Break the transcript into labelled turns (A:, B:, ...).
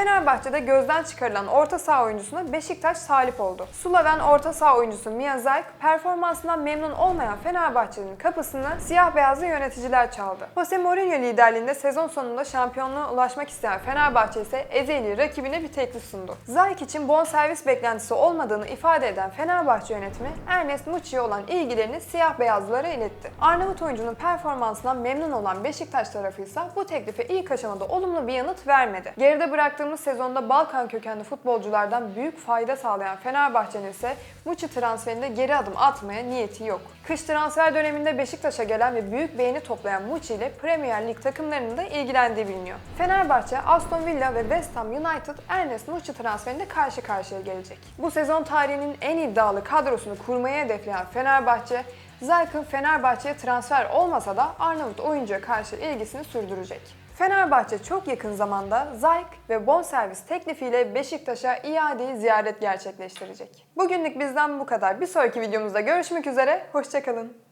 A: Fenerbahçe'de gözden çıkarılan orta saha oyuncusuna Beşiktaş talip oldu. Slaven orta saha oyuncusu Mia Zayk performansından memnun olmayan Fenerbahçe'nin kapısını siyah beyazlı yöneticiler çaldı. Jose Mourinho liderliğinde sezon sonunda şampiyonluğa ulaşmak isteyen Fenerbahçe ise ezeli rakibine bir teklif sundu. Zayk için bonservis beklentisi olmadığını ifade eden Fenerbahçe yönetimi Ernest Muçi'ye olan ilgilerini siyah beyazlılara iletti. Arnavut oyuncunun performansından memnun olan Beşiktaş tarafı ise bu teklife ilk aşamada olumlu bir yanıt vermedi. Geride bıraktığımız sezonda Balkan kökenli futbolculardan büyük fayda sağlayan Fenerbahçe'nin ise Muçi transferinde geri adım atmaya niyeti yok. Kış transfer döneminde Beşiktaş'a gelen ve büyük beğeni toplayan Muçi ile Premier Lig takımlarının da ilgilendiği biliniyor. Fenerbahçe, Aston Villa ve West Ham United Ernest Muçi transferinde karşı karşıya gelecek. Bu sezon tarihinin en iddialı kadrosunu kurmayı hedefleyen Fenerbahçe, Zayt'ın Fenerbahçe'ye transfer olmasa da Arnavut oyuncuya karşı ilgisini sürdürecek. Fenerbahçe çok yakın zamanda Zayk ve bonservis teklifiyle Beşiktaş'a iadeyi ziyaret gerçekleştirecek. Bugünlük bizden bu kadar. Bir sonraki videomuzda görüşmek üzere, hoşçakalın.